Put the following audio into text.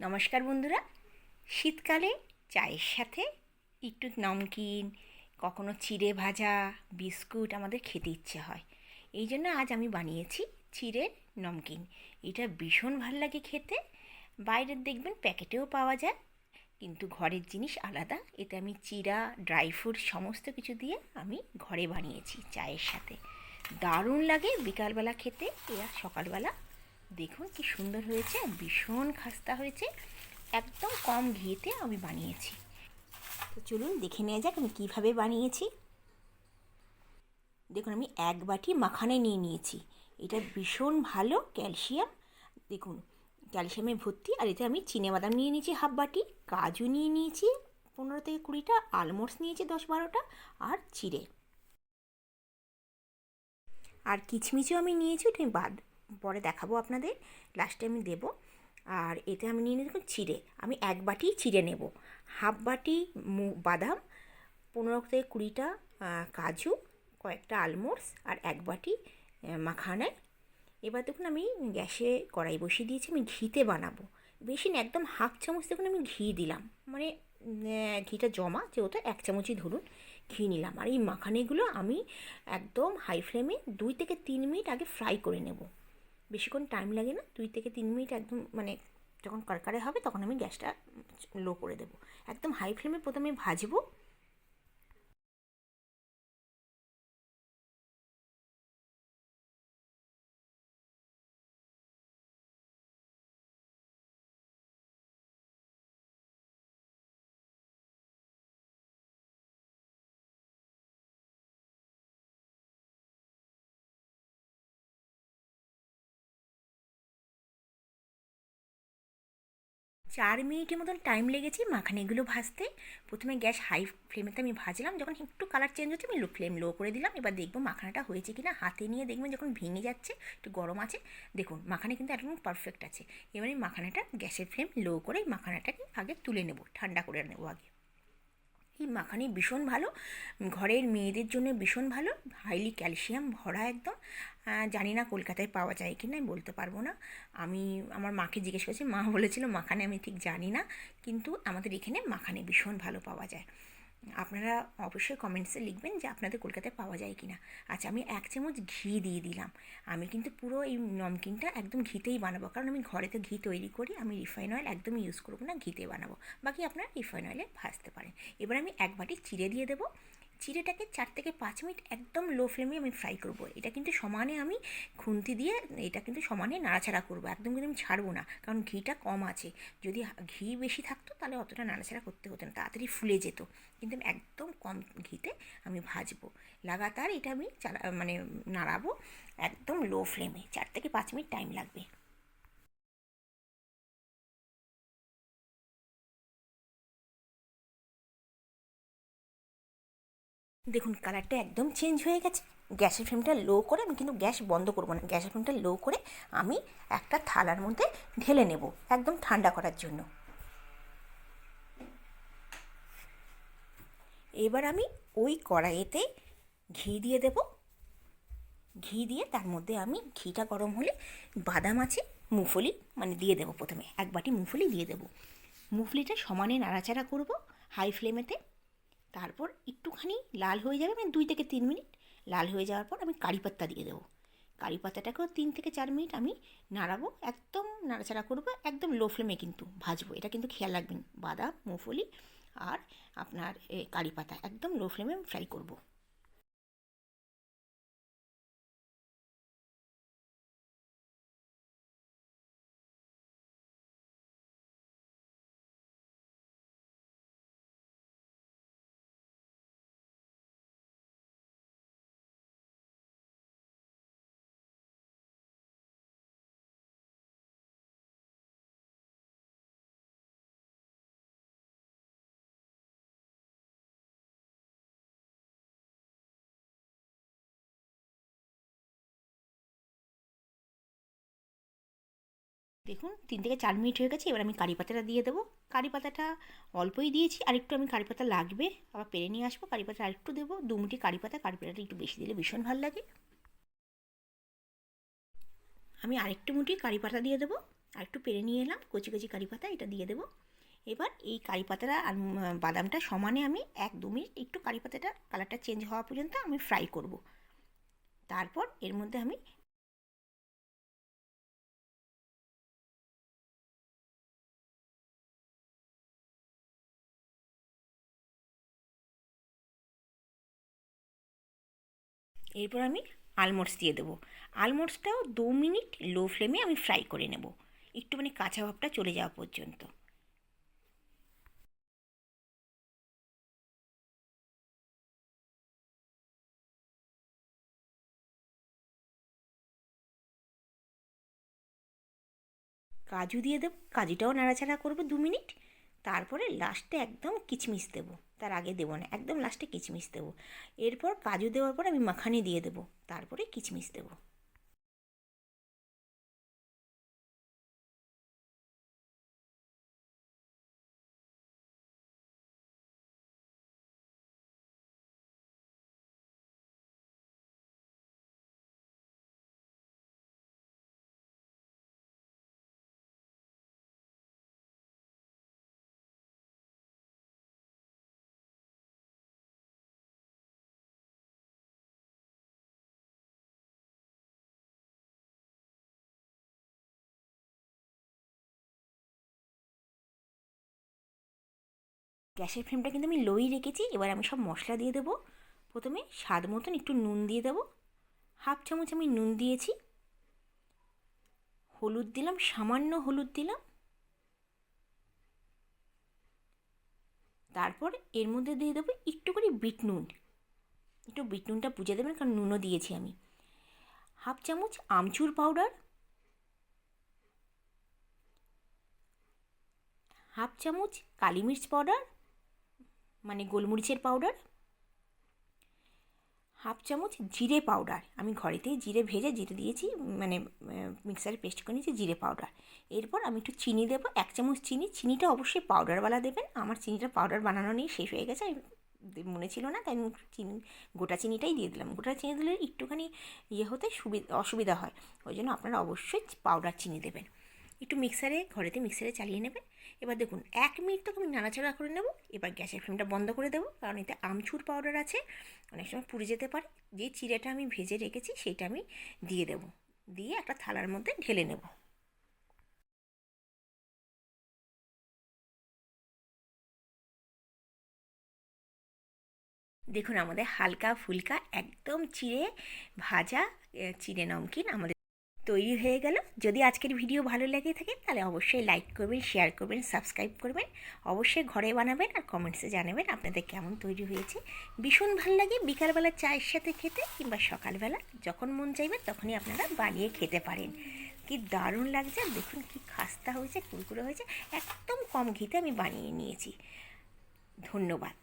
নমস্কার বন্ধুরা। শীতকালে চায়ের সাথে একটু নমকিন, কখনো চিড়ে ভাজা, বিস্কুট আমাদের খেতে ইচ্ছে হয়। এই জন্য আজ আমি বানিয়েছি চিড়ের নমকিন। এটা ভীষণ ভালো লাগে খেতে। বাইরের দেখবেন প্যাকেটেও পাওয়া যায়, কিন্তু ঘরের জিনিস আলাদা। এতে আমি চিরা ড্রাই ফ্রুট সমস্ত কিছু দিয়ে আমি ঘরে বানিয়েছি চায়ের সাথে। দারুণ লাগে বিকালবেলা খেতে, এরা সকালবেলা দেখুন কি সুন্দর হয়েছে, ভীষণ খাস্তা হয়েছে, একদম কম ঘিতে আমি বানিয়েছি। তো চলুন দেখে নেওয়া যাক আমি কীভাবে বানিয়েছি। দেখুন আমি এক বাটি মাখানে নিয়ে নিয়েছি, এটা ভীষণ ভালো ক্যালসিয়াম। দেখুন, ক্যালসিয়ামে ভর্তি, আর এতে আমি বাদাম নিয়ে নিয়েছি হাফ বাটি, কাজু নিয়ে নিয়েছি পনেরো থেকে কুড়িটা, আলমন্ডস নিয়েছি দশ বারোটা, আর চিড়ে। আর কিচমিচও আমি নিয়েছি, ওটা আমি বাদ পরে দেখাবো আপনাদের। লাস্টে আমি দেব। আর এতে আমি নিয়ে দেখুন চিড়ে আমি এক বাটি চিড়ে নেব। হাফ বাটি বাদাম, পনেরো থেকে কুড়িটা কাজু, কয়েকটা আলমন্ডস আর এক বাটি মাখানায়। এবার দেখুন আমি গ্যাসে কড়াই বসিয়ে দিয়েছি, আমি ঘিতে বানাবো। বেশি না, একদম হাফ চামচ দেখুন আমি ঘি দিলাম। মানে ঘিটা জমা, যেহেতু এক চামচই ধরুন, ঘি নিলাম। আর এই মাখানেগুলো আমি একদম হাই ফ্লেমে দুই থেকে তিন মিনিট আগে ফ্রাই করে নেব। বেশিক্ষণ টাইম লাগে না, দুই থেকে তিন মিনিট একদম মানে যখন কারকারে হবে তখন আমি গ্যাসটা লো করে দেবো। একদম হাই ফ্লেমে প্রথমে ভাজবো চার মিনিটের মতন টাইম লেগেছে মাখানেগুলো ভাজতে। প্রথমে গ্যাস হাই ফ্লেমেতে আমি ভাজলাম। যখন একটু কালার চেঞ্জ হচ্ছে, আমি লো ফ্লেম লো করে দিলাম। এবার দেখব মাখানাটা হয়েছে কিনা। হাতে নিয়ে দেখবেন যখন ভেঙে যাচ্ছে, একটু গরম আছে। দেখুন, মাখানে কিন্তু একদম পারফেক্ট আছে। এবারে মাখানাটা গ্যাসের ফ্লেম লো করে মাখানাটাকে আগে তুলে নেব, ঠান্ডা করে নেব আগে। এই মাখানি ভীষণ ভালো। ঘরের মেয়েদের জন্য ভীষণ ভালো। হাইলি ক্যালসিয়াম ভরা একদম। জানি না কলকাতায় পাওয়া যায় কি না বলতে পারব না। আমি, আমার মাকে জিজ্ঞেস করেছি, মা বলেছিল মাখানে, আমি ঠিক জানি না। কিন্তু আমাদের এখানে মাখানে ভীষণ ভালো পাওয়া যায়। আপনারা অবশ্যই কমেন্টসে লিখবেন যে আপনাদের কলকাতায় পাওয়া যায় কি না আচ্ছা আমি এক চামচ ঘি দিয়ে দিলাম। আমি কিন্তু পুরো এই নমকিনটা একদম ঘিতেই বানাবো। কারণ আমি ঘরে তো ঘি তৈরি করি, আমি রিফাইন অয়েল একদম ইউজ করব না, ঘিতে বানাবো। বাকি আপনারা রিফাইন অয়েলে ভাজতে পারেন। এবার আমি এক বাটি চিড়ে দিয়ে দেবো। চিড়েটাকে চার থেকে পাঁচ মিনিট একদম লো ফ্লেমে আমি ফ্রাই করব। এটা কিন্তু সমানে আমি খুন্তি দিয়ে, এটা কিন্তু সমানে নাড়াচাড়া করব। একদম কিন্তু আমি ছাড়বো না, কারণ ঘিটা কম আছে। যদি ঘি বেশি থাকতো, তাহলে অতটা নাড়াচাড়া করতে হতো না, তাড়াতাড়ি ফুলে যেত। কিন্তু আমি একদম কম ঘিতে আমি ভাজবো। লাগাতার এটা আমি চালা মানে নাড়াবো একদম লো ফ্লেমে চার থেকে পাঁচ মিনিট টাইম লাগবে। দেখুন কালারটা একদম চেঞ্জ হয়ে গেছে। গ্যাসের ফ্লেমটা লো করে আমি কিন্তু গ্যাস বন্ধ করব না। গ্যাসের ফ্লেমটা লো করে আমি একটা থালার মধ্যে ঢেলে নেব একদম ঠান্ডা করার জন্য। এবার আমি ওই কড়াইতে ঘি দিয়ে দেব। ঘি দিয়ে তার মধ্যে আমি ঘিটা গরম হলে বাদাম আছে, মুফলি মানে দিয়ে দেবো প্রথমে। এক বাটি মুফলি দিয়ে দেবো। মুফলিটা সমানে নাড়াচাড়া করব হাই ফ্লেমেতে তারপর একটুখানি লাল হয়ে যাবে মানে দুই থেকে তিন মিনিট লাল হয়ে যাওয়ার পর আমি কারি পাত্তা দিয়ে দেবো। কারি পাতাটাকেও তিন থেকে চার মিনিট আমি নাড়াবো, একদম নাড়াচাড়া করব, একদম লো ফ্লেমে কিন্তু ভাজবো। এটা কিন্তু খেয়াল রাখবেন, বাদাম, মুফলি আর আপনার কারি পাতা, একদম লো ফ্লেমে ফ্রাই করব। দেখুন, তিন থেকে চার মিনিট হয়ে গেছে, এবার আমি কারি পাতাটা দিয়ে দেবো। কারি পাতাটা অল্পই দিয়েছি আর একটু আমি কারি পাতা লাগবে, আবার পেরে নিয়ে আসব। কারি পাতা আরেকটু দেবো, দু মুটি কারি পাতা, কারি পাতাটা একটু বেশি দিলে ভীষণ ভালো লাগে। আমি আরেকটু মুটি কারি পাতা দিয়ে দেবো আর একটু পেরে নিয়ে এলাম, কচি কচি কারি পাতা এটা দিয়ে দেবো। এবার এই কারি পাতাটা আর বাদামটা সমানে আমি এক দু মিনিট একটু কারি পাতাটা কালারটা চেঞ্জ হওয়া পর্যন্ত আমি ফ্রাই করব। তারপর এর মধ্যে আমি এরপর আমি আলমন্ডস দিয়ে দেবো। আলমন্ডসটাও দু মিনিট লো ফ্লেমে আমি ফ্রাই করে নেব। একটুখানি কাঁচা ভাবটা চলে যাওয়া পর্যন্ত। কাজু দিয়ে দেবো। কাজুটাও নাড়াচাড়া করব দু মিনিট। তারপরে লাস্টে একদম কিচমিচ দেবো। তার আগে দেবো না, একদম লাস্টে কিচমিচ দেবো। এরপর কাজু দেওয়ার পর আমি মাখানি দিয়ে দেবো, তারপরে কিচমিচ দেবো। গ্যাসের ফ্লেমটা কিন্তু আমি লোই রেখেছি, এবার আমি সব মশলা দিয়ে দেবো। প্রথমে স্বাদ মতন একটু নুন দিয়ে দেবো। হাফ চামচ আমি নুন দিয়েছি। হলুদ দিলাম, সামান্য হলুদ দিলাম। তারপর এর মধ্যে দিয়ে দেবো একটু করে বিট নুন। একটু বিট নুনটা বুঝে দেবেন, কারণ নুনও দিয়েছি আমি। হাফ চামচ আমচুর পাউডার। হাফ চামচ কালি মির্চ পাউডার। মানে গোলমরিচের পাউডার হাফ চামচ জিরে পাউডার আমি ঘরেতেই জিরে ভেজে, জিরে দিয়েছি মানে মিক্সারে পেস্ট করে নিয়েছি জিরে পাউডার এরপর আমি একটু চিনি দেবো, এক চামচ চিনি, চিনিটা অবশ্যই পাউডারওয়ালা দেবেন, আমার চিনিটা পাউডার বানানো নেই শেষ হয়ে গেছে মনে ছিল না, তাই আমি চিনি, গোটা চিনিটাই দিয়ে দিলাম, গোটা চিনি দিলে একটুখানি ইয়ে হতে সুবিধা অসুবিধা হয়, ওই জন্য আপনারা অবশ্যই পাউডার চিনি দেবেন। একটু মিক্সারে ঘরেতে মিক্সারে চালিয়ে নেবে। এবার দেখুন, এক মিনিট তো আমি নাড়াচাড়া করে নেব। এবার গ্যাসের ফ্লেমটা বন্ধ করে দেবো, কারণ এতে আমচুর পাউডার আছে। অনেক সময় পুড়ে যেতে পারে। যে চিড়েটা আমি ভেজে রেখেছি সেটা আমি দিয়ে দেবো। দিয়ে একটা থালার মধ্যে ঢেলে নেব। দেখুন, আমাদের হালকা ফুলকা একদম চিড়ে ভাজা চিড়ে নমকিন আমাদের তৈরি হয়ে গেল। যদি আজকের ভিডিও ভালো লেগে থাকে, তাহলে অবশ্যই লাইক করবেন শেয়ার করবেন সাবস্ক্রাইব করবেন। অবশ্যই ঘরে বানাবেন আর কমেন্টসে জানাবেন আপনাদের কেমন তৈরি হয়েছে। ভীষণ ভালো লাগে বিকালবেলা চায়ের সাথে খেতে কিংবা সকালবেলা যখন মন চাইবে তখনই আপনারা বানিয়ে খেতে পারেন। কি দারুণ লাগছে দেখুন কি খাস্তা হয়েছে, কুরকুরে হয়েছে, একদম কম ঘিতে আমি বানিয়ে নিয়েছি। ধন্যবাদ।